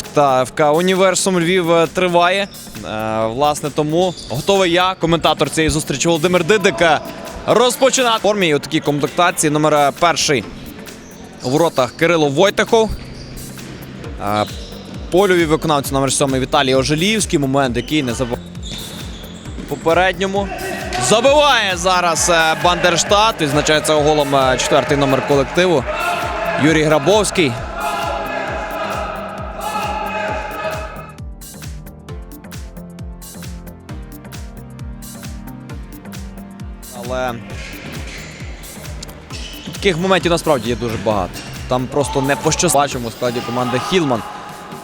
Та ФК Універсум Львів е, триває. Е, Власне, тому готовий я, коментатор цієї зустрічі Володимир Дидик, е, розпочинати. Формі у такій комплектації номер перший у воротах Кирило Войтахов. Е, Польові виконавці номер 7 Віталій Ожелівський. Момент, який не забув попередньому. Забиває зараз Бандерштат. Відзначається голом четвертий номер колективу Юрій Грабовський. Але таких моментів насправді є дуже багато. Там просто не пощастило. Бачимо у складі команди Хілман.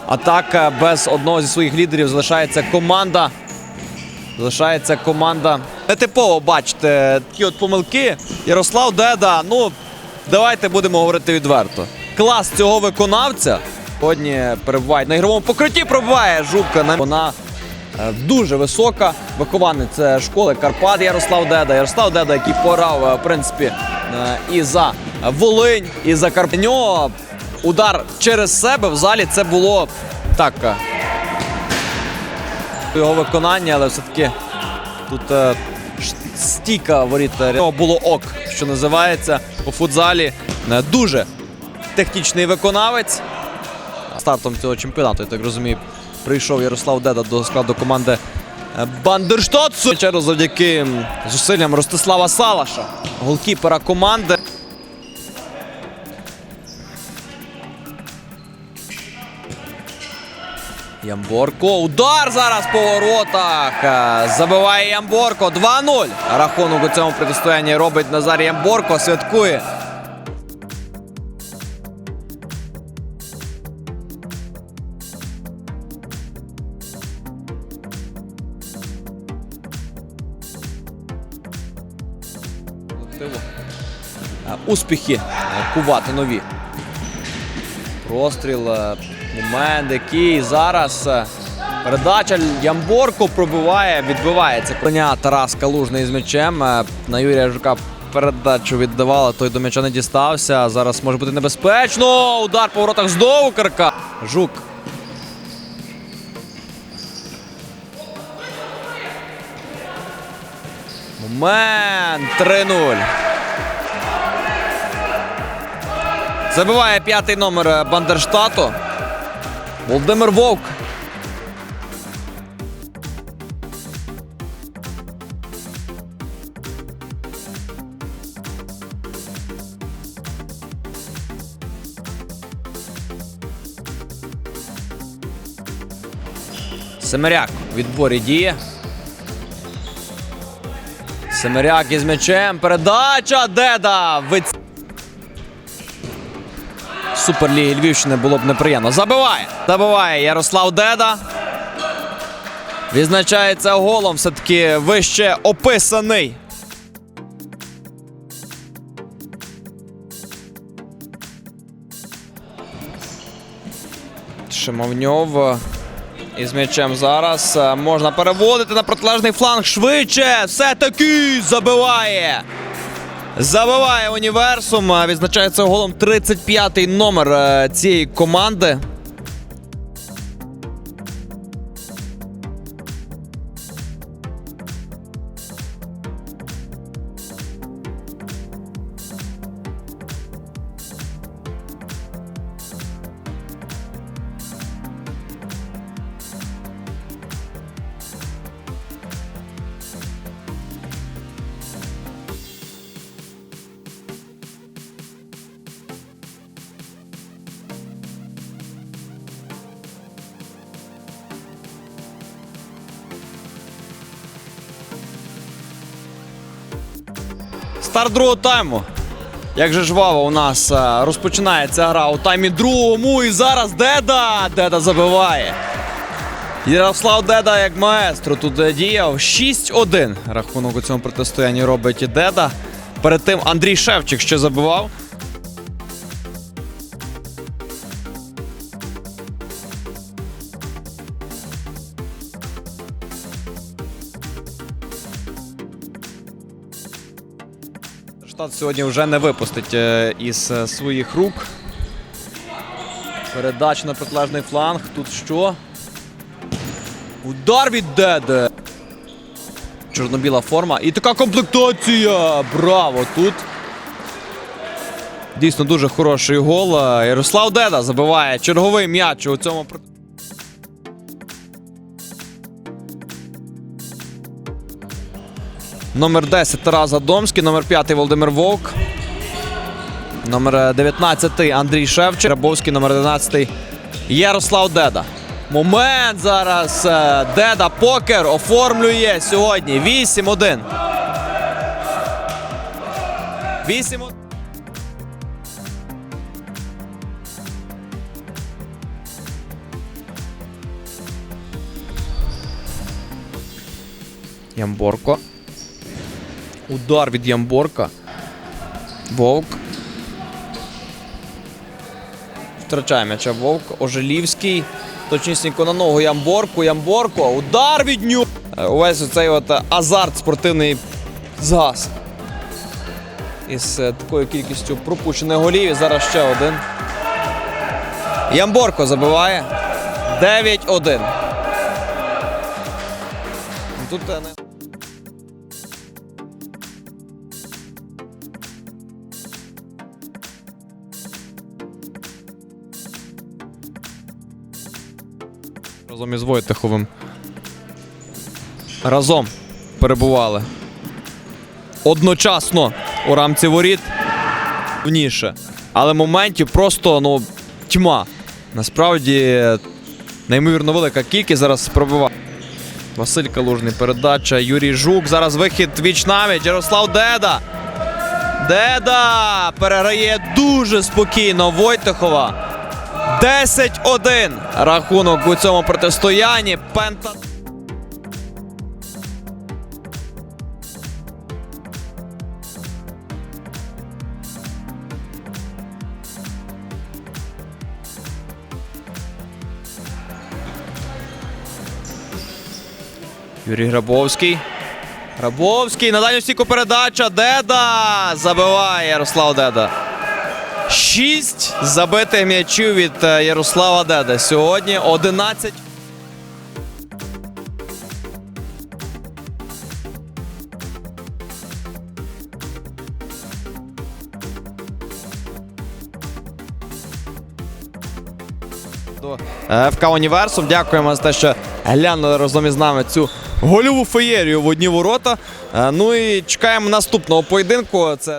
Атака без одного зі своїх лідерів залишається команда. Залишається команда. Нетипово бачите, такі от помилки. Ярослав Деда. Ну, давайте будемо говорити відверто. Клас цього виконавця. Сьогодні перебуває на ігровому покритті. Пробиває жука. на- Вона дуже висока. Вихованець е, школи Карпат Ярослав Деда. Ярослав Деда, який порав, е, в принципі, е, і за Волинь, і за нього удар через себе в залі це було так. е, його виконання, але все-таки тут е, стійка воріт е, було ок, що називається у футзалі. Е, Дуже технічний виконавець. Стартом цього чемпіонату, я так розумію, прийшов Ярослав Деда до складу команди е, Бандерштот. Через завдяки зусиллям Ростислава Салаша, голкіпера команди. Ямборко. Удар зараз по воротах. Е, Забиває Ямборко. 2-0. Рахунок у цьому протистоянні робить Назар Ямборко. Святкує. Е, Успіхи е, кувати нові. Простріл, е, момент, який зараз передача Ямборко пробиває, відбивається. Коня Тарас Калужний з м'ячем. На Юрія Жука передачу віддавала, той до м'яча не дістався. Зараз може бути небезпечно. Удар по воротах знову Карка. Жук. Момент 3-0. Забиває п'ятий номер е, Бандерштату. Володимир Вовк. Семеряк у відборі діє. Семеряк із м'ячем. Передача Деда. Виц... Суперліги Львівщини було б неприємно. Забиває. Забиває Ярослав Деда. Відзначається голом все-таки вище описаний. Шимовньов із м'ячем зараз е, можна переводити на протилежний фланг швидше. Все-таки забиває. Забиває універсум. Відзначається голом 35-й номер е, цієї команди. Старт другого тайму. Як же жваво у нас е, розпочинається гра у таймі другому. І зараз Деда! Деда забиває. Ярослав Деда як маестро тут діяв. 6-1. Рахунок у цьому протистоянні робить і Деда. Перед тим Андрій Шевчик ще забивав. Штат сьогодні вже не випустить е, із е, своїх рук Передача на протилежний фланг. Тут що? Удар від Деде. Чорно-біла форма. І така комплектація. Браво! Тут. Дійсно дуже хороший гол. Е, Ярослав Деда забиває черговий м'яч у цьому Номер 10 Тарас Адомський, номер 5 Володимир Вовк. Номер 19 Андрій Шевчик. Рябовський, номер 11 Ярослав Деда. Момент зараз. е, Деда покер оформлює сьогодні. 8-1. 8-1. Ямборко. Удар від Ямборка. Вовк. Втрачає м'яча Вовк. Ожелівський. Точнісінько на ногу Ямборку. Ямборко. Удар від нього. Е, Увесь цей от е, азарт спортивний згас. Із е, такою кількістю пропущених голів. І зараз ще один. Ямборко забиває. 9-1. Тут разом із Войтиховим. Разом перебували. Одночасно у рамці воріт. Вніше. Але моментів просто ну, тьма. Насправді неймовірно велика кількість зараз пробиває. Василь Калужний передача. Юрій Жук. Зараз вихід віч навіть. Ярослав Деда. Деда переграє дуже спокійно Войтихова. 10-1 рахунок у цьому протистоянні. Пента. Юрій Грабовський. Грабовський на дальню стійку передача. Деда забиває Ярослав Деда. Шість забитих м'ячів від е, Ярослава Деда. Сьогодні 11. До е, ФК Універсум. Дякуємо за те, що глянули разом із нами цю гольову феєрію в одні ворота. Е, Ну і чекаємо наступного поєдинку. Це